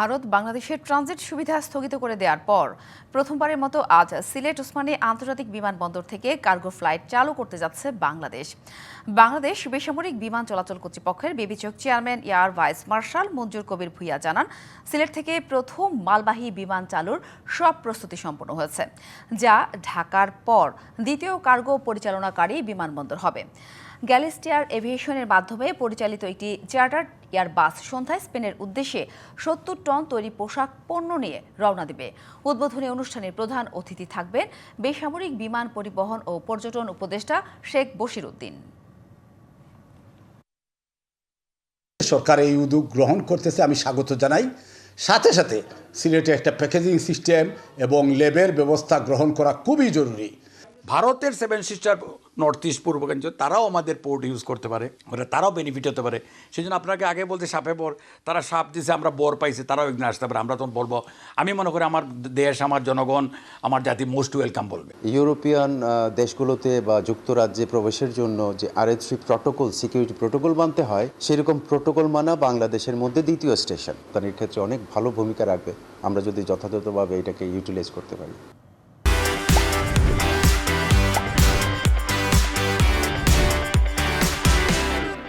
ভারত বাংলাদেশের ট্রানজিট সুবিধা স্থগিত করে দেওয়ার পর প্রথমবারের মতো আজ সিলেট ওসমানী আন্তর্জাতিক বিমানবন্দর থেকে কার্গো ফ্লাইট চালু করতে যাচ্ছে বাংলাদেশ। বাংলাদেশ বেসামরিক বিমান চলাচল কর্তৃপক্ষের বিবেচক chairman air vice marshal Manjur Kabir Bhuiyan জানান, সিলেট থেকে প্রথম মালবাহী বিমান চালুর সব প্রস্তুতি সম্পন্ন হয়েছে, যা ঢাকার পর দ্বিতীয় কার্গো পরিচালনাকারী বিমানবন্দর হবে। গ্যালিস্টিয়ার এভিয়েশনের মাধ্যমে পরিচালিত একটি চার্টার এয়ার বাস সন্ধ্যায় স্পেনের উদ্দেশ্যে সত্তর টন তৈরি পোশাক পণ্য নিয়ে রওনা দেবে। উদ্বোধনী অনুষ্ঠানের প্রধান অতিথি থাকবেন বেসামরিক বিমান পরিবহন ও পর্যটন উপদেষ্টা শেখ বশির উদ্দিন সরকার এই উদ্যোগ গ্রহণ করতেছে, আমি স্বাগত জানাই। সাথে সাথে সিলেটে একটা প্যাকেজিং সিস্টেম এবং লেবের ব্যবস্থা গ্রহণ করা খুবই জরুরি। ভারতের সেভেন সিস্টার নর্থ ইস্ট পূর্বাঞ্চল তারাও আমাদের পোর্ট ইউজ করতে পারে মানে তারাও বেনিফিট হতে পারে। সেই জন্য আপনাকে আগে বলতে সাপে বর তারা সাপ দিছে, আমরা বর পাইছে, তারাও একদিন আসতে পারে, আমরা তখন বলব, আমি মনে করি আমার দেশ, আমার জনগণ, আমার জাতি মোস্ট ওয়েলকাম বলবে। ইউরোপিয়ান দেশগুলোতে বা যুক্তরাজ্যে প্রবেশের জন্য যে আর থ্রি প্রটোকল সিকিউরিটি প্রোটোকল মানতে হয়, সেরকম প্রোটোকল মানা বাংলাদেশের মধ্যে দ্বিতীয় স্টেশন তার এর ক্ষেত্রে অনেক ভালো ভূমিকা রাখবে, আমরা যদি যথাযথভাবে এটাকে ইউটিলাইজ করতে পারি।